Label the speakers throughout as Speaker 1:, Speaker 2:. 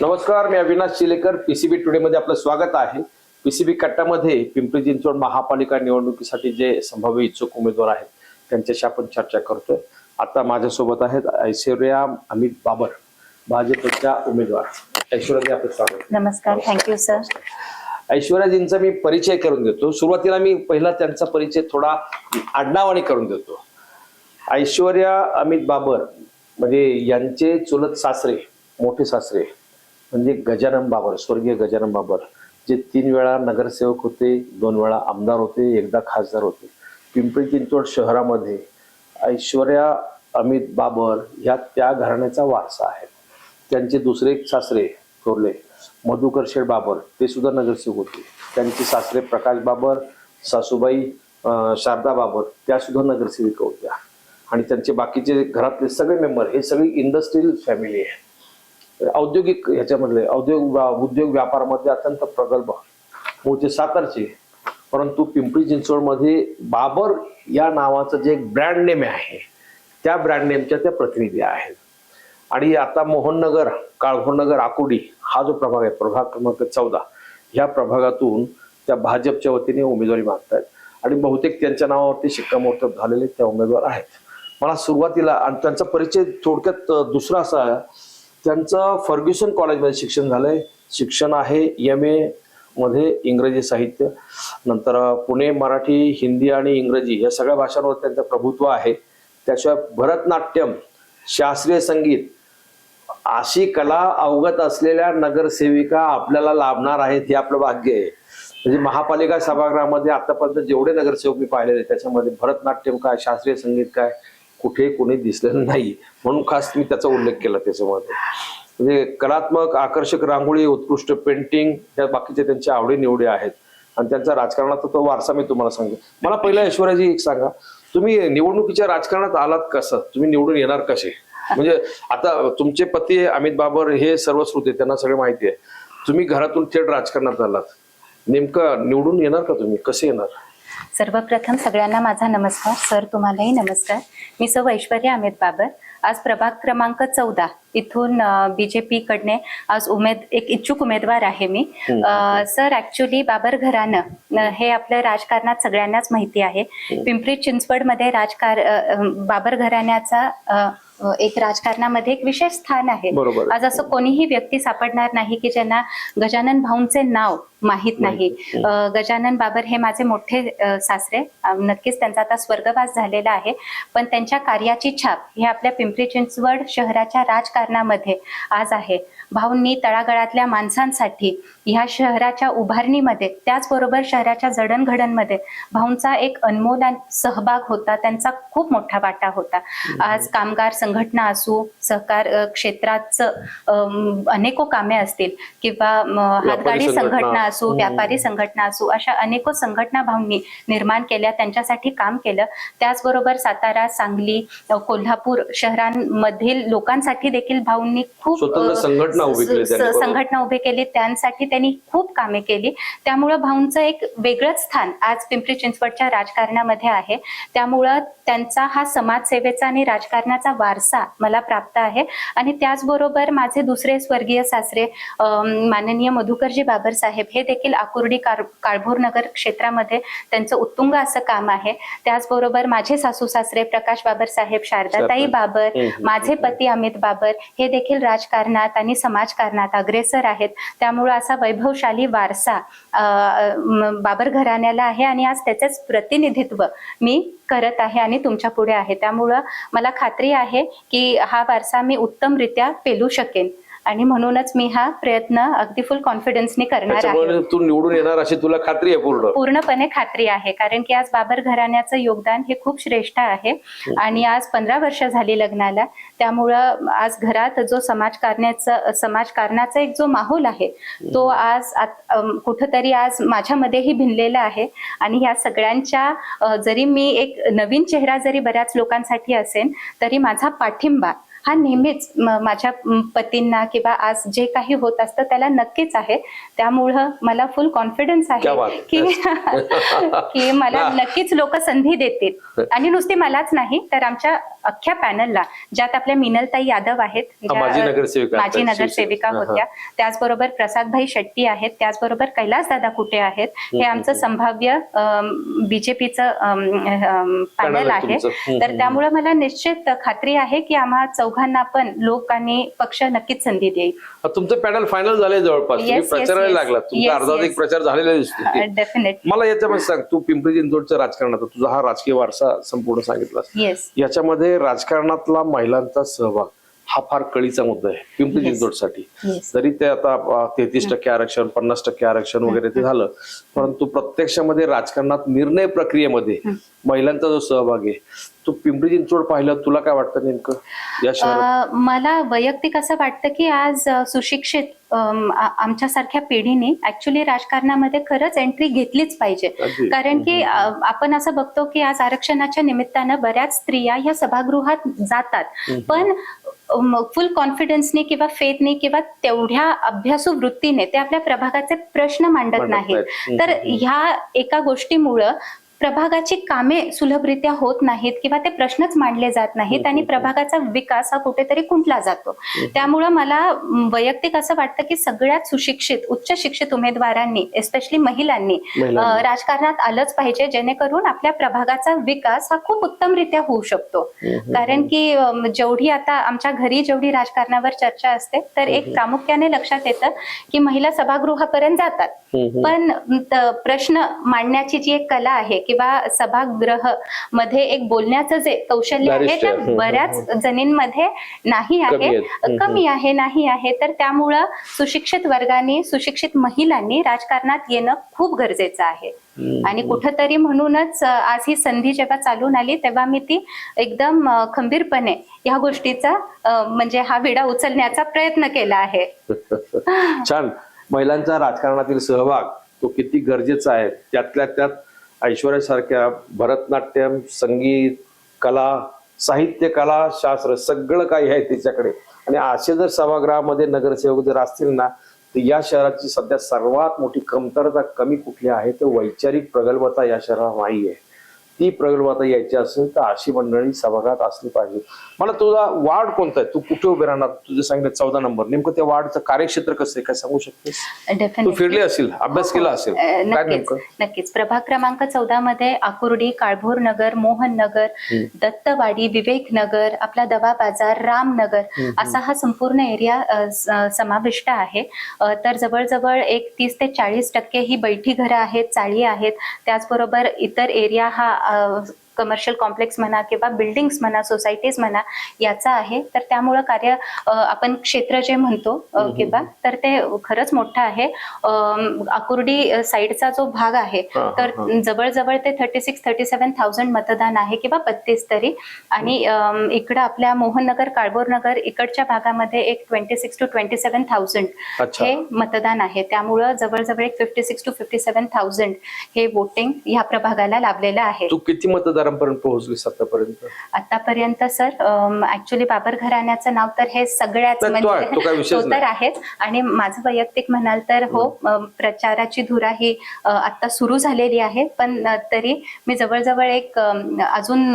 Speaker 1: नमस्कार मी Avinash Shilekar PCB today मध्ये आपलं स्वागत आहे. पीसीबी कट्टामध्ये पिंपरी चिंचवड महापालिका निवडणुकीसाठी जे संभाव्य इच्छुक उमेदवार आहेत त्यांच्याशी आपण चर्चा करतोय. आता माझ्यासोबत आहेत ऐश्वर्या अमित बाबर भाजपच्या उमेदवार. ऐश्वर्याजी आपलं स्वागत.
Speaker 2: नमस्कार थँक्यू सर
Speaker 1: ऐश्वर्याजींचा मी परिचय करून देतो. सुरुवातीला मी पहिला त्यांचा परिचय थोडा आडनावाने करून देतो. ऐश्वर्या अमित बाबर म्हणजे यांचे चुलत सासरे मोठे सासरे म्हणजे गजानन बाबर स्वर्गीय गजानन बाबर जे तीन वेळा नगरसेवक होते दोन वेळा आमदार होते एकदा खासदार होते. पिंपरी चिंचवड शहरामध्ये ऐश्वर्या अमित बाबर ह्या त्या घराण्याचा वारसा आहे. त्यांचे दुसरे एक सासरे थोरले मधुकर शेठ बाबर ते सुद्धा नगरसेवक होते. त्यांचे सासरे प्रकाश बाबर सासूबाई शारदा बाबर त्या सुद्धा नगरसेविका होत्या. आणि त्यांचे बाकीचे घरातले सगळे मेंबर हे सगळी इंडस्ट्रियल फॅमिली आहे औद्योगिक ह्याच्यामधले औद्योग व्या- उद्योग व्यापारामध्ये अत्यंत प्रगल्भ. मूळचे सातारचे परंतु पिंपरी चिंचवडमध्ये बाबर या नावाचं जे एक ब्रँड नेम आहे त्या ब्रँड नेमच्या त्या प्रतिनिधी आहेत. आणि आता मोहननगर काळभोरनगर आकुडी हा जो प्रभाग आहे प्रभाग क्रमांक चौदा ह्या प्रभागातून त्या भाजपच्या वतीने उमेदवारी मागतायत. आणि बहुतेक त्यांच्या नावावरती शिक्कामोर्तब झालेले त्या उमेदवार आहेत. मला सुरुवातीला आणि त्यांचा परिचय थोडक्यात दुसरा असा आहे. त्यांचं फर्ग्युसन कॉलेजमध्ये शिक्षण झालंय. शिक्षण आहे एम ए मध्ये इंग्रजी साहित्य. नंतर पुणे मराठी हिंदी आणि इंग्रजी या सगळ्या भाषांवर त्यांचं प्रभुत्व आहे. त्याशिवाय भरतनाट्यम शास्त्रीय संगीत अशी कला अवगत असलेल्या नगरसेविका आपल्याला लाभणार आहेत हे आपलं भाग्य आहे. म्हणजे महापालिका सभागृहामध्ये आतापर्यंत जेवढे नगरसेवक मी पाहिलेले त्याच्यामध्ये भरतनाट्यम काय शास्त्रीय संगीत काय कुठे कोणी दिसलेलं नाही. म्हणून खास मी त्याचा उल्लेख केला त्याच्यामध्ये. म्हणजे कलात्मक आकर्षक रांगोळी उत्कृष्ट पेंटिंग या बाकीचे त्यांच्या आवडीनिवडी आहेत. आणि त्यांचा राजकारणाचा तो वारसा मी तुम्हाला सांगतो मला पहिला ऐश्वर्याजी एक सांगा. तुम्ही निवडणुकीच्या राजकारणात आलात कसं? तुम्ही निवडून येणार कसे? म्हणजे आता तुमचे पती अमित बाबर हे सर्व श्रोते त्यांना सगळे माहिती आहे. तुम्ही घरातून थेट राजकारणात आलात. नेमकं निवडून येणार का तुम्ही? कसे येणार?
Speaker 2: सर्वप्रथम सगळ्यांना माझा नमस्कार. सर तुम्हालाही नमस्कार. मी सौ ऐश्वर्या अमित बाबर. आज प्रभाग क्रमांक चौदा इथून बीजेपी कडने आज उमेद एक इच्छुक उमेदवार आहे मी. अ, सर ऍक्च्युली बाबर घराणं हे आपल्या राजकारणात सगळ्यांनाच माहिती आहे. पिंपरी चिंचवडमध्ये राजकार बाबर घराण्याचा एक राजकारणामध्ये एक विशेष स्थान आहे. आज असं कोणीही व्यक्ती सापडणार नाही की ज्यांना गजानन भाऊंचे नाव माहीत नाही. गजानन बाबर हे माझे मोठे सासरे. नक्कीच त्यांचा आता स्वर्गवास झालेला आहे. पण त्यांच्या कार्याची छाप ही आपल्या पिंपरी चिंचवड शहराच्या राजकारणामध्ये आज आहे. भाऊंनी तळागाळातल्या माणसांसाठी ह्या शहराच्या उभारणीमध्ये त्याचबरोबर शहराच्या जडणघडणमध्ये भाऊंचा एक अनमोल सहभाग होता त्यांचा खूप मोठा वाटा होता. आज कामगार संघटना असू सहकार क्षेत्राचं अनेको कामे असतील किंवा हातगाडी
Speaker 1: संघटना.
Speaker 2: असू
Speaker 1: हम्म.
Speaker 2: व्यापारी संघटना असू अशा अनेको संघटना भाऊंनी निर्माण केल्या त्यांच्यासाठी काम केलं. त्याचबरोबर सातारा सांगली कोल्हापूर शहरांमधील लोकांसाठी देखील भाऊंनी खूप
Speaker 1: संघटना उभी केली
Speaker 2: त्यांसाठी त्यांनी खूप कामे केली. त्यामुळं भाऊंचं एक वेगळंच स्थान आज पिंपरी चिंचवडच्या राजकारणामध्ये आहे. त्यामुळं त्यांचा हा समाजसेवेचा आणि राजकारणाचा वारसा मला प्राप्त आहे. आणि त्याचबरोबर माझे दुसरे स्वर्गीय सासरे माननीय मधुकरजी बाबर साहेब हे देखील आकुर्डी कार काळभोर नगर क्षेत्रामध्ये त्यांचं उत्तुंग असं काम आहे. त्याचबरोबर माझे सासू सासरे प्रकाश बाबर साहेब शारदाताई
Speaker 1: शारदा.
Speaker 2: बाबर माझे पती अमित बाबर हे देखील राजकारणात आणि समाजकारणात अग्रेसर आहेत. त्यामुळं असा वैभवशाली वारसा बाबर घराण्याला आहे आणि आज त्याचंच प्रतिनिधित्व मी करत आहे आणि तुमच्यापुढे आहे. त्यामुळं मला खात्री आहे की हा वारसा मी उत्तमरित्या पेलू शकेन. आणि म्हणूनच मी हा प्रयत्न अगदी फुल कॉन्फिडन्सने करणार आहे.
Speaker 1: त्याच्यामुळे तू निवडून येणार अशी तुला खात्री आहे पूर्ण?
Speaker 2: पूर्णपणे खात्री आहे कारण की आज बाबर घराण्याचं योगदान हे खूप श्रेष्ठ आहे. आणि आज पंधरा वर्ष झाली लग्नाला. त्यामुळं आज घरात जो समाजकारण्याचा समाजकारणाचा एक जो माहोल आहे तो आज आत- अम, कुठंतरी आज माझ्यामध्येही भिनलेला आहे. आणि ह्या सगळ्यांच्या अ, जरी मी एक नवीन चेहरा जरी बऱ्याच लोकांसाठी असेल तरी माझा पाठिंबा हा नेहमीच माझ्या पतींना किंवा आज जे काही होत असतं त्याला नक्कीच आहे. त्यामुळं मला फुल कॉन्फिडन्स आहे की की मला. नक्कीच लोक संधी देतील. आणि नुसती मलाच नाही तर आमच्या अख्ख्या पॅनलला ज्यात आपल्या मिनलताई यादव आहेत
Speaker 1: माजी नगरसेविका.
Speaker 2: होत्या. त्याचबरोबर प्रसादभाई शेट्टी आहेत त्याचबरोबर कैलास दादा कुटे आहेत हे आमचं संभाव्य बीजेपीचं पॅनल आहे तर त्यामुळे मला निश्चित खात्री आहे की आम्हा चौघांना पण लोक आणि पक्ष नक्कीच संधी देईल.
Speaker 1: तुमचं पॅनल फायनल झालंय जवळपास. प्रचाराला. लागला तुमचा अर्धा एक. प्रचार झालेला दिसतो
Speaker 2: डेफिनेट
Speaker 1: मला याच्यामध्ये सांग तू पिंपरी चिंचवडच्या राजकारणात तुझा हा राजकीय वारसा संपूर्ण सांगितला याच्यामध्ये राजकारणातला महिलांचा सहभाग हा फार कळीचा मुद्दा आहे. पिंपरी. चिंचवडसाठी. जरी ते आता तेहतीस टक्के आरक्षण पन्नास टक्के आरक्षण वगैरे ते झालं. परंतु प्रत्यक्षामध्ये राजकारणात निर्णय प्रक्रियेमध्ये महिलांचा जो सहभाग आहे तू पिंपरी चिंचवड पाहिलं तुला काय वाटतं नेमकं? या शहरात?
Speaker 2: अ, मला वैयक्तिक असं वाटतं की आज सुशिक्षित आमच्यासारख्या पिढीने ऍक्च्युली राजकारणामध्ये खरंच एंट्री घेतलीच पाहिजे. कारण की आपण असं बघतो की आज आरक्षणाच्या निमित्तानं बऱ्याच स्त्रिया या सभागृहात जातात. पण फुल कॉन्फिडन्सने किंवा फेथने किंवा तेवढ्या अभ्यासू वृत्तीने ते आपल्या प्रभागाचे प्रश्न मांडत नाहीत. तर ह्या एका गोष्टीमुळं प्रभागाची कामे सुलभरित्या होत नाहीत किंवा ते प्रश्नच मांडले जात नाहीत आणि प्रभागाचा विकास हा कुठेतरी खुंटला जातो. त्यामुळं मला वैयक्तिक असं वाटतं की सगळ्यात सुशिक्षित उच्च शिक्षित उमेदवारांनी एस्पेशली महिलांनी राजकारणात आलंच पाहिजे जेणेकरून आपल्या प्रभागाचा विकास हा खूप उत्तमरित्या होऊ शकतो. कारण की जेवढी आता आमच्या घरी जेवढी राजकारणावर चर्चा असते तर एक प्रामुख्याने लक्षात येतं की महिला सभागृहापर्यंत जातात. पण प्रश्न मांडण्याची जी एक कला आहे किंवा सभागृहमध्ये एक बोलण्याचं जे कौशल्य आहे. ते बऱ्याच जणींमध्ये नाही आहे. कमी आहे नाही आहे. तर त्यामुळं सुशिक्षित वर्गाने सुशिक्षित महिलांनी राजकारणात येणं खूप गरजेचं आहे. आणि कुठंतरी म्हणूनच आज ही संधी जेव्हा चालून आली तेव्हा मी ती एकदम खंबीरपणे ह्या गोष्टीचा म्हणजे हा विडा उचलण्याचा प्रयत्न केला आहे.
Speaker 1: छान. महिलांचा राजकारणातील सहभाग तो किती गरजेचा आहे त्यातल्या त्यात ऐश्वर्यासारख्या भरतनाट्यम संगीत कला साहित्य कला शास्त्र सगळं काही आहे तिच्याकडे. आणि असे जर सभागृहामध्ये नगरसेवक जर असतील ना तर या शहराची सध्या सर्वात मोठी कमतरता कमी कुठली आहे? तर वैचारिक प्रगल्भता या शहरात नाही आहे ती प्रगल्भता यायची असेल तर अशी मंडळी सभागृहात असली पाहिजे. मला तुझा वार्ड कोणता आहे? तू कुठे उभे राहणार? तुझे सांगितलं चौदा नंबर. नेमकं त्या वार्डचं कार्यक्षेत्र कसं आहे? काय सांगू शकतेस? तू फिरली असेल अभ्यास केला असेल.
Speaker 2: नक्कीच नक्कीच. प्रभाग क्रमांक चौदा मध्ये आकुर्डी काळभोर नगर मोहन नगर दत्तवाडी विवेक नगर आपला दवा बाजार रामनगर असा हा संपूर्ण एरिया समाविष्ट आहे. तर जवळजवळ एक तीस ते चाळीस टक्के ही बैठी घरं आहेत चाळी आहेत. त्याचबरोबर इतर एरिया हा of कमर्शियल कॉम्प्लेक्स म्हणा किंवा बिल्डिंग्स म्हणा सोसायटीज म्हणा याचा आहे. तर त्यामुळं कार्य आपण क्षेत्र जे म्हणतो किंवा तर ते खरंच मोठं आहे. आकुर्डी साईडचा जो भाग आहे तर जवळजवळ ते thirty six thirty seven thousand मतदान आहे किंवा बत्तीस तरी. आणि इकडं आपल्या मोहननगर काळभोर नगर इकडच्या भागामध्ये एक twenty six two twenty seven thousand. हे मतदान आहे. त्यामुळं जवळजवळ एक fifty six two fifty seven thousand हे वोटिंग ह्या प्रभागाला लाभलेलं आहे.
Speaker 1: तू किती मतदारांपर्यंत पोहोचलीस आतापर्यंत
Speaker 2: आतापर्यंत सर ऍक्च्युली बाबर घराण्याचं नाव तर हे सगळ्याच
Speaker 1: नाही, तो आहे, तो काय विषयच
Speaker 2: तो तर
Speaker 1: नाही.
Speaker 2: आहेच. आणि माझं वैयक्तिक म्हणाल तर हो प्रचाराची धुरा ही अ, आता सुरू झालेली आहे. पण अ, तरी मी जवळजवळ एक अजून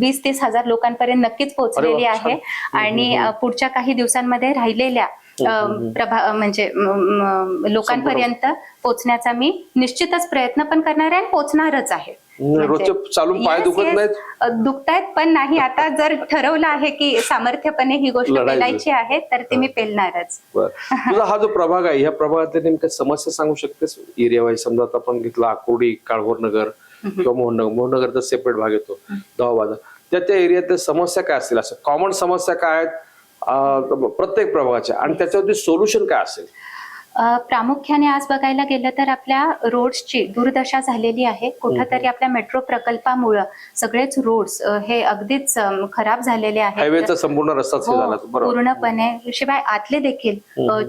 Speaker 2: वीस तीस हजार लोकांपर्यंत नक्कीच पोहोचलेली
Speaker 1: वा, छान.
Speaker 2: आहे. आणि अ, पुढच्या काही दिवसांमध्ये राहिलेल्या अ, प्रभा म्हणजे म, म, लोकांपर्यंत पोहोचण्याचा मी निश्चितच प्रयत्न पण करणार आहे आणि पोहोचणारच आहे. म्हणजे-
Speaker 1: रोजचे चालून पाय दुखत. नाहीत?
Speaker 2: दुखतायत पण नाही. आता जर ठरवलं आहे की सामर्थ्यपणे ही गोष्ट
Speaker 1: लढायचं.
Speaker 2: पेलायची आहे तर ती मी पेलणारच.
Speaker 1: बरं. तुझा हा जो प्रभाग आहे ह्या प्रभागातल्या नेमक्या समस्या सांगू शकतेस? एरिया वाईज समजा आता आपण घेतला आकुर्डी काळभोर नगर किंवा मोहननगर मोहननगरचा सेपरेट भाग येतो दहा बाजार त्या त्या एरियातल्या समस्या काय असतील? असं कॉमन समस्या काय आहेत? अं, प्रत्येक प्रभागाच्या. आणि त्याच्यावरती सोल्युशन काय असेल?
Speaker 2: प्रामुख्याने आज बघायला गेलं तर आपल्या रोड्सची दुर्दशा झालेली आहे. कुठंतरी आपल्या मेट्रो प्रकल्पामुळं सगळेच रोड्स हे अगदीच खराब झालेले आहेत.
Speaker 1: संपूर्ण हे
Speaker 2: पूर्णपणे. शिवाय आतले देखील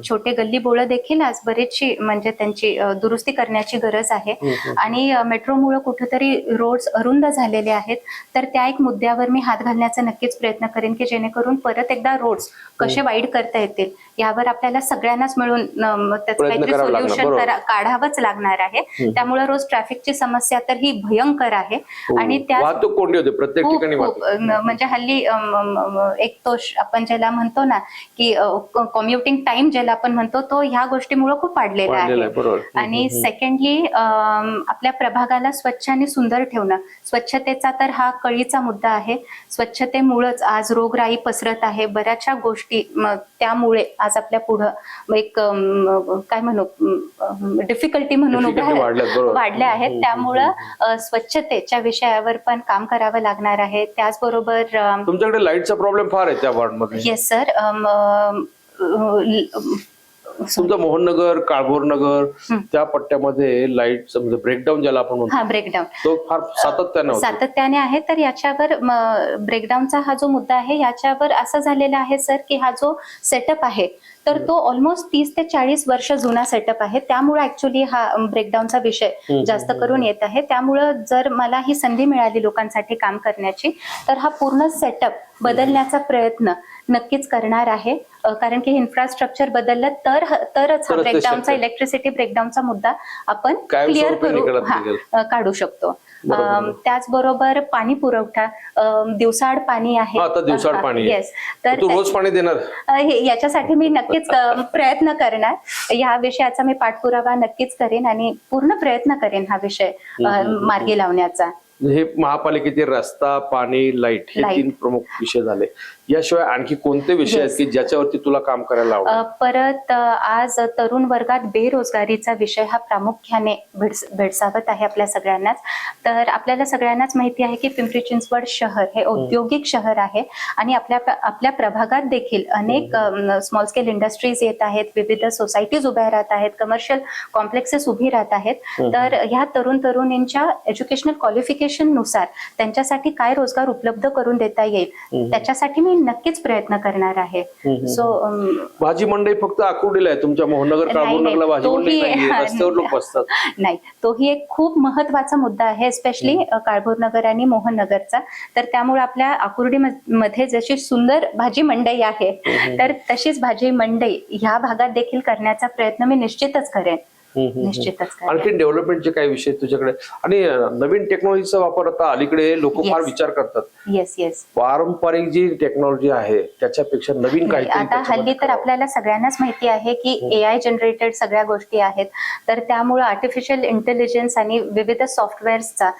Speaker 2: छोटे गल्ली बोळ देखील आज बरेचशी म्हणजे त्यांची दुरुस्ती करण्याची गरज आहे. आणि मेट्रोमुळे कुठेतरी रोड्स अरुंद झालेले आहेत. तर त्या एक मुद्द्यावर मी हात घालण्याचा नक्कीच प्रयत्न करेन की जेणेकरून परत एकदा रोड्स कसे वाईड करता येतील यावर आपल्याला सगळ्यांनाच मिळून त्याचं काहीतरी सोल्युशन. काढावंच लागणार आहे. त्यामुळे रोज ट्रॅफिकची समस्या तर ही भयंकर आहे. आणि त्या
Speaker 1: हो. वाहतूक कोंडी होते प्रत्येक ठिकाणी
Speaker 2: म्हणजे हल्ली एक तो आपण ज्याला म्हणतो ना की कॉम्युटिंग टाइम ज्याला आपण म्हणतो तो ह्या गोष्टीमुळे खूप वाढलेला
Speaker 1: आहे.
Speaker 2: आणि सेकंडली आपल्या प्रभागाला स्वच्छ आणि सुंदर ठेवणं. स्वच्छतेचा तर हा कळीचा मुद्दा आहे. स्वच्छतेमुळेच आज रोगराई पसरत आहे. बऱ्याचशा गोष्टी त्यामुळे आज आपल्या पुढं एक काय म्हणू डिफिकल्टी म्हणून. वाढल्या आहेत.
Speaker 1: हम्म,
Speaker 2: त्यामुळं अ, स्वच्छतेच्या विषयावर पण काम करावं लागणार आहे. त्याचबरोबर
Speaker 1: तुमच्याकडे लाईटचा प्रॉब्लेम फार आहे त्या वॉर्डमध्ये.
Speaker 2: येस सर
Speaker 1: तुमचं मोहननगर काळभोर नगर
Speaker 2: हम्म.
Speaker 1: त्या पट्ट्यामध्ये लाइट म्हणजे ब्रेकडाऊन ज्याला आपण म्हणतो.
Speaker 2: हा ब्रेकडाऊन
Speaker 1: तो फार सातत्यानं
Speaker 2: सातत्याने आहे तर याच्यावर ब्रेकडाऊनचा हा जो मुद्दा आहे याच्यावर असं झालेला आहे सर की हा जो सेटअप आहे तर तो ऑलमोस्ट तीस ते चाळीस वर्ष जुना सेटअप आहे. त्यामुळे ऍक्च्युली हा ब्रेकडाऊनचा विषय जास्त करून येत आहे. त्यामुळं जर मला ही संधी मिळाली लोकांसाठी काम करण्याची तर हा पूर्ण सेटअप बदलण्याचा प्रयत्न नक्कीच करणार आहे. कारण की इन्फ्रास्ट्रक्चर बदललं तर तरच हा ब्रेकडाऊनचा. इलेक्ट्रिसिटी ब्रेकडाऊनचा मुद्दा आपण क्लिअर करू काढू शकतो. त्याचबरोबर पाणी पुरवठा अम, दिवसाआड पाणी आहे.
Speaker 1: आता
Speaker 2: हा,
Speaker 1: पाणी आहे.
Speaker 2: येस तर
Speaker 1: तू रोज पाणी देणार?
Speaker 2: हे- याच्यासाठी मी नक्कीच प्रयत्न करणार. या विषयाचा मी पाठपुरावा नक्कीच करेन आणि पूर्ण प्रयत्न करेन हा विषय मार्गी लावण्याचा.
Speaker 1: हे महापालिकेचे रस्ता पाणी लाइट हे. तीन प्रमुख विषय झाले. याशिवाय आणखी कोणते विषय आहेत. की ज्याच्यावरती तुला काम करायला आवडेल?
Speaker 2: परत आज तरुण वर्गात बेरोजगारीचा विषय हा प्रामुख्याने भेडस- भेडसावत आहे आपल्या सगळ्यांनाच. तर आपल्याला सगळ्यांनाच माहिती आहे की पिंपरी चिंचवड शहर हे औद्योगिक शहर आहे आणि आपल्या आपल्या प्रभागात देखील अनेक स्मॉल स्केल इंडस्ट्रीज येत आहेत विविध सोसायटीज उभ्या राहत आहेत कमर्शियल कॉम्प्लेक्सेस उभी राहत आहेत. तर ह्या तरुण तरुणींच्या एज्युकेशनल क्वालिफिकेशननुसार त्यांच्यासाठी काय रोजगार उपलब्ध करून देता येईल त्याच्यासाठी मी नक्कीच प्रयत्न करणार आहे. सो
Speaker 1: भाजी मंडई फक्त आकुर्डीला आहे. तुमच्या मोहननगर
Speaker 2: नाही,
Speaker 1: काळभोरनगरला
Speaker 2: नाही.
Speaker 1: भाजी मंडई
Speaker 2: तोही-
Speaker 1: नाही रस्त्यावर लोक बसतात.
Speaker 2: नाही तोही एक खूप महत्त्वाचा मुद्दा आहे स्पेशली काळभोर नगर आणि मोहन नगरचा तर त्यामुळे आपल्या आकुर्डी मध्ये जशी सुंदर भाजी मंडई आहे तर तशीच भाजी मंडई ह्या भागात देखील करण्याचा प्रयत्न मी निश्चितच करेन. निश्चितच
Speaker 1: आणखी डेव्हलपमेंटचे काही विषय तुझ्याकडे? आणि अं, नवीन टेक्नॉलॉजीचा वापर आता अलीकडे लोक फार
Speaker 2: Yes.
Speaker 1: विचार करतात.
Speaker 2: येस येस
Speaker 1: पारंपरिक जी टेक्नॉलॉजी आहे त्याच्यापेक्षा नवीन
Speaker 2: नाही,
Speaker 1: काहीतरी
Speaker 2: आता
Speaker 1: त्याच्यामध्ये
Speaker 2: हल्ली तर
Speaker 1: करावं.
Speaker 2: आपल्याला सगळ्यांनाच माहिती आहे की ए आय जनरेटेड सगळ्या गोष्टी आहेत. तर त्यामुळे आर्टिफिशियल इंटेलिजन्स आणि विविध सॉफ्टवेअर्सचा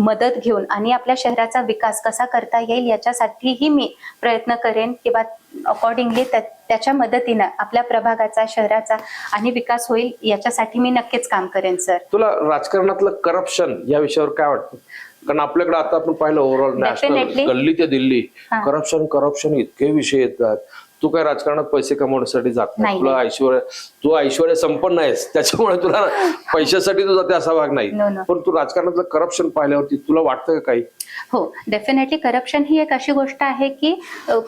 Speaker 2: मदत घेऊन आणि आपल्या शहराचा विकास कसा करता येईल याच्यासाठीही मी प्रयत्न करेन किंवा अकॉर्डिंगली त्याच्या मदतीनं आपल्या प्रभागाचा शहराचा आणि विकास होईल याच्यासाठी मी नक्कीच काम करेन सर.
Speaker 1: तुला राजकारणातलं करप्शन या विषयावर काय वाटतं? कारण आपल्याकडे आता आपण पाहिलं ओव्हरऑल नॅशनल. गल्ली ते दिल्ली. करप्शन करप्शन इतके विषय येतात. तू काय राजकारणात पैसे कमवण्यासाठी जात नाही. तुला ऐश्वर्या तू ऐश्वर्या संपन्न आहेस. त्याच्यामुळे तुला पैशासाठी तू जाते असा भाग नाही. पण तू राजकारणातलं करप्शन पाहिल्यावरती तुला वाटतं का काही?
Speaker 2: हो डेफिनेटली करप्शन ही एक अशी गोष्ट आहे की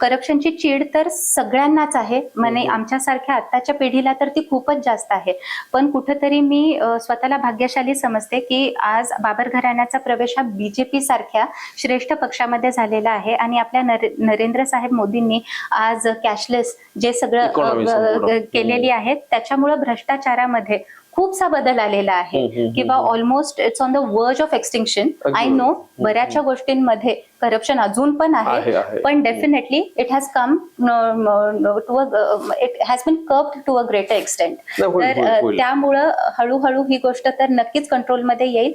Speaker 2: करप्शनची चीड तर सगळ्यांनाच आहे. म्हणजे आमच्यासारख्या आत्ताच्या पिढीला तर ती खूपच जास्त आहे. पण कुठंतरी मी स्वतःला भाग्यशाली समजते की आज बाबर घराण्याचा प्रवेश हा बीजेपी सारख्या श्रेष्ठ पक्षामध्ये झालेला आहे आणि आपल्या नरे- नरेंद्र साहेब मोदींनी आज कॅशलेस जे सगळं केलेली आहे त्याच्यामुळे भ्रष्टाचारामध्ये खूपसा बदल आलेला आहे. किंवा almost it's on the verge of extinction I know बऱ्याचशा गोष्टींमध्ये करप्शन अजून पण
Speaker 1: आहे.
Speaker 2: पण definitely it has come to it has been curved to a greater extent तर
Speaker 1: होईल.
Speaker 2: त्यामुळं हळूहळू ही गोष्ट तर नक्कीच कंट्रोलमध्ये येईल.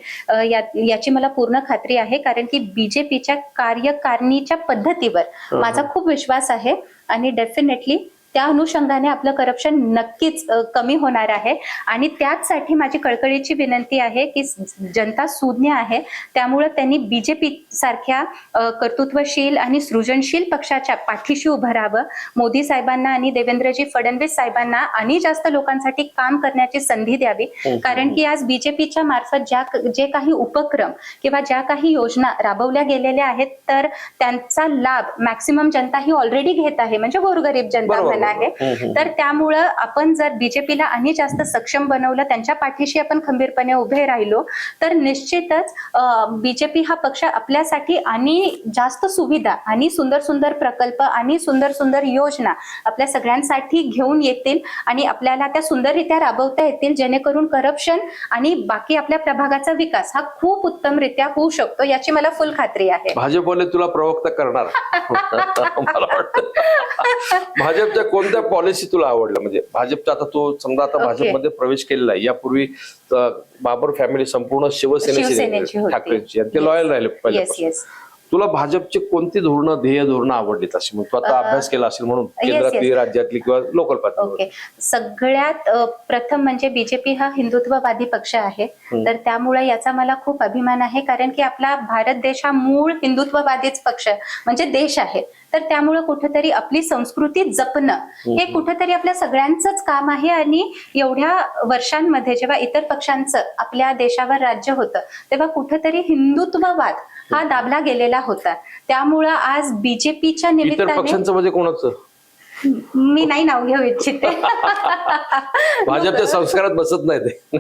Speaker 2: याची मला पूर्ण खात्री आहे. कारण की बीजेपीच्या कार्यकारिणीच्या पद्धतीवर माझा खूप विश्वास आहे. आणि डेफिनेटली त्या अनुषंगाने आपलं करप्शन नक्कीच कमी होणार आहे. आणि त्याचसाठी माझी कळकळीची विनंती आहे की जनता सुज्ञ आहे. त्यामुळे त्यांनी बीजेपी सारख्या कर्तृत्वशील आणि सृजनशील पक्षाच्या पाठीशी उभं राहावं. मोदी साहेबांना आणि देवेंद्रजी फडणवीस साहेबांना आणि जास्त लोकांसाठी काम करण्याची संधी द्यावी. कारण की आज बीजेपीच्या मार्फत ज्या जे काही उपक्रम किंवा ज्या काही योजना राबवल्या गेलेल्या आहेत तर त्यांचा लाभ मॅक्सिमम जनता ही ऑलरेडी घेत आहे. म्हणजे गोरगरीब जनता
Speaker 1: बरोबर,
Speaker 2: म्हणा
Speaker 1: बरोबर. हम्म,
Speaker 2: आहे
Speaker 1: हम्म.
Speaker 2: तर त्यामुळं आपण जर बीजेपीला आणि जास्त सक्षम बनवलं त्यांच्या पाठीशी आपण खंबीरपणे उभे राहिलो तर निश्चितच बीजेपी हा पक्ष आपल्यासाठी आणि जास्त सुविधा आणि सुंदर सुंदर प्रकल्प आणि सुंदर सुंदर योजना आपल्या सगळ्यांसाठी घेऊन येतील आणि आपल्याला त्या सुंदररित्या राबवता येतील जेणेकरून करप्शन आणि बाकी आपल्या प्रभागाचा विकास हा खूप उत्तमरित्या होऊ शकतो याची मला फुल खात्री आहे
Speaker 1: भाजपवाले तुला प्रवक्ता करणार मला वाटतं भाजपच्या कोणत्या पॉलिसी तुला आवडल्या म्हणजे भाजपच्या आता तू समजा आता. भाजपमध्ये प्रवेश केलेला आहे यापूर्वी बाबर फॅमिली संपूर्ण शिवसेनेची. ठाकरेंची ते. लॉयल राहिले
Speaker 2: येस
Speaker 1: तुला भाजपची कोणती धोरणं ध्येय धोरणं आवडलीत अशी? मग तू आता अभ्यास केला असेल म्हणून केंद्रातली. राज्यातली किंवा लोकल
Speaker 2: ओके सगळ्यात प्रथम म्हणजे बीजेपी हा हिंदुत्ववादी पक्ष आहे. तर त्यामुळे याचा मला खूप अभिमान आहे कारण की आपला भारत देश हा मूळ हिंदुत्ववादीच पक्ष म्हणजे देश आहे. तर त्यामुळे कुठेतरी आपली संस्कृती जपणं हे कुठेतरी आपल्या सगळ्यांचंच काम आहे आणि एवढ्या वर्षांमध्ये जेव्हा इतर पक्षांचं आपल्या देशावर राज्य होतं तेव्हा कुठेतरी हिंदुत्ववाद हा दाबला गेलेला होता. त्यामुळं आज बीजेपीच्या
Speaker 1: इतर
Speaker 2: निमित्ताने
Speaker 1: पक्षांचं म्हणजे कोणाचं?
Speaker 2: मी नाही नाव घेऊ इच्छिते.
Speaker 1: भाजपच्या संस्कारात बसत नाही ते.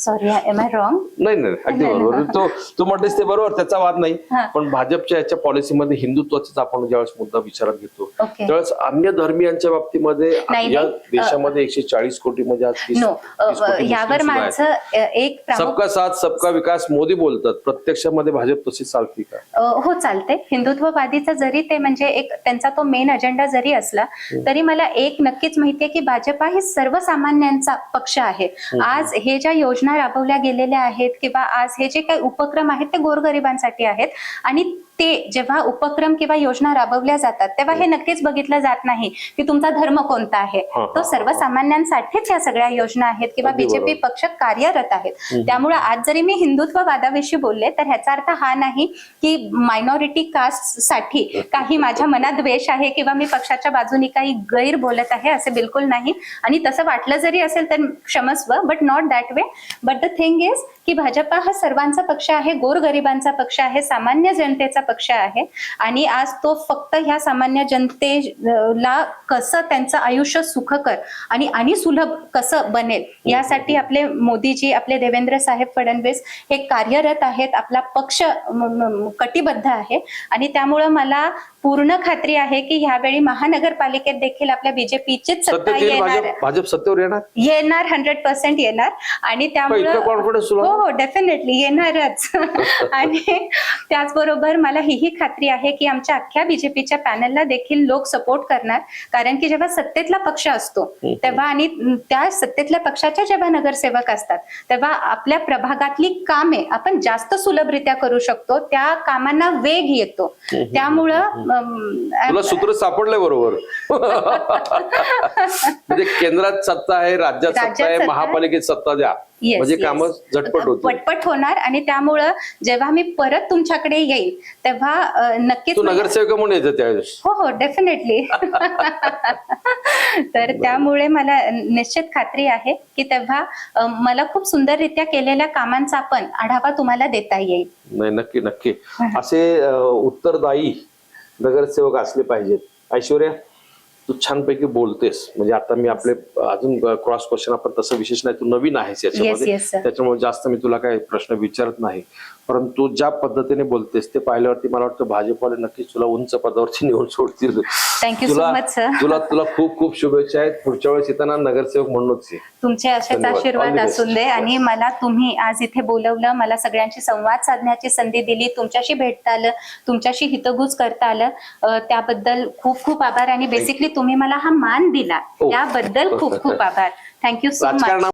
Speaker 2: सॉरी एम आय रॉंग
Speaker 1: नाही नाही अगदी बरोबर. तो तू म्हटलीस ते बरोबर त्याचा वाद नाही.
Speaker 2: हा.
Speaker 1: पण भाजपच्या याच्या पॉलिसीमध्ये हिंदुत्वाचाच आपण ज्यावेळेस मुद्दा विचारात घेतो. त्यावेळेस अन्य धर्मियांच्या बाबतीमध्ये
Speaker 2: नाही,
Speaker 1: या
Speaker 2: नाही.
Speaker 1: देशामध्ये एकशे चाळीस कोटी म्हणजे आज तीस-
Speaker 2: नो
Speaker 1: तीस कोटी
Speaker 2: यावर
Speaker 1: आहेत.
Speaker 2: माझं अ, एक प्रामुख
Speaker 1: सबका साथ सबका विकास मोदी बोलतात. प्रत्यक्षामध्ये भाजप तशी चालती का?
Speaker 2: अ, हो चालते. हिंदुत्ववादीचा जरी ते म्हणजे एक त्यांचा तो मेन अजेंडा जरी असला तरी मला एक नक्कीच माहितीये की भाजपा हे सर्वसामान्यांचा पक्ष आहे. आज हे ज्या योजना राबवल्या गेलेल्या आहेत किंवा आज हे जे काही उपक्रम आहेत ते गोरगरिबांसाठी आहेत. आणि ते जेव्हा उपक्रम किंवा योजना राबवल्या जातात तेव्हा हे नक्कीच बघितलं जात नाही की तुमचा धर्म कोणता आहे.
Speaker 1: हा,
Speaker 2: तो
Speaker 1: हा,
Speaker 2: सर्वसामान्यांसाठीच या सगळ्या योजना आहेत किंवा बीजेपी. पक्ष कार्यरत आहेत. त्यामुळे आज जरी मी हिंदुत्ववादाविषयी बोलले तर ह्याचा अर्थ हा नाही की मायनॉरिटी कास्टसाठी काही माझ्या मनात द्वेष आहे किंवा मी पक्षाच्या बाजूने काही गैर बोलत आहे असे बिलकुल नाही. आणि तसं वाटलं जरी असेल तर क्षमस्व but not that way but the thing is की भाजपा हा सर्वांचा पक्ष आहे गोरगरिबांचा पक्ष आहे सामान्य जनतेचा पक्ष आहे. आणि आज तो फक्त ह्या सामान्य जनतेला कसं त्यांचं आयुष्य सुखकर आणि आणि सुलभ कसं बनेल यासाठी आपले मोदीजी आपले देवेंद्र साहेब फडणवीस हे कार्यरत आहेत आपला पक्ष कटिबद्ध आहे. आणि त्यामुळं मला पूर्ण खात्री आहे की ह्यावेळी महानगरपालिकेत देखील आपल्या बीजेपीचीच सत्ता येणार.
Speaker 1: भाजप सत्तेवर येणार?
Speaker 2: येणार हंड्रेड पर्सेंट येणार. आणि त्यामुळे? हो हो डेफिनेटली येणारच. आणि त्याचबरोबर मला हीही खात्री आहे की आमच्या अख्ख्या बीजेपीच्या पॅनलला देखील लोक सपोर्ट करणार. कारण की जेव्हा सत्तेतला पक्ष असतो तेव्हा आणि त्या सत्तेतल्या पक्षाच्या जेव्हा नगरसेवक असतात तेव्हा आपल्या प्रभागातली कामे आपण जास्त सुलभरित्या करू शकतो त्या कामांना वेग येतो. त्यामुळं
Speaker 1: सूत्र सापडलंय बरोबर. म्हणजे केंद्रात सत्ता आहे राज्यात सत्ता आहे. महापालिकेत सत्ता द्या.
Speaker 2: Yes,
Speaker 1: म्हणजे
Speaker 2: yes.
Speaker 1: कामं झटपट होतील.
Speaker 2: पटपट होणार आणि त्यामुळं जेव्हा मी परत तुमच्याकडे येईल तेव्हा अ, नक्कीच
Speaker 1: तू
Speaker 2: मला-
Speaker 1: नगरसेवक म्हणून येते त्यावेळेस.
Speaker 2: हो हो डेफिनेटली तर त्यामुळे मला निश्चित खात्री आहे की तेव्हा अ, मला खूप सुंदररित्या केलेल्या कामांचा पण आढावा तुम्हाला देता येईल.
Speaker 1: नाही नक्की नक्की. असे अं, उत्तरदायी नगरसेवक असले पाहिजेत. ऐश्वर्या तू छानपैकी बोलतेस. म्हणजे आता मी आपले अजून क्रॉस क्वेश्चन आपण तसं विशेष नाही तू नवीन आहेस याच्यामध्ये. त्याच्यामुळे जास्त मी तुला काही प्रश्न विचारत नाही. परंतु ज्या पद्धतीने बोलतेस ते पाहिल्यावरती मला वाटतं भाजपवाले नक्कीच तुला उंच पदावरती नेऊन सोडतील
Speaker 2: you so
Speaker 1: तुला
Speaker 2: much, sir.
Speaker 1: तुला तुला खूप खूप शुभेच्छा आहेत पुढच्या वेळेस येताना नगरसेवक म्हणूनच ये.
Speaker 2: तुमचे असेच
Speaker 1: धन्यवाद.
Speaker 2: आशीर्वाद
Speaker 1: All the best.
Speaker 2: असून दे आणि मला तुम्ही आज इथे बोलवलं मला सगळ्यांशी संवाद साधण्याची संधी दिली तुमच्याशी भेटता आलं तुमच्याशी हितगुज करता आलं अ, त्याबद्दल खूप खूप आभार आणि बेसिकली तुम्ही मला हा मान दिला
Speaker 1: Oh.
Speaker 2: त्याबद्दल खूप खूप आभार थँक्यू सो मच
Speaker 1: राजकारणा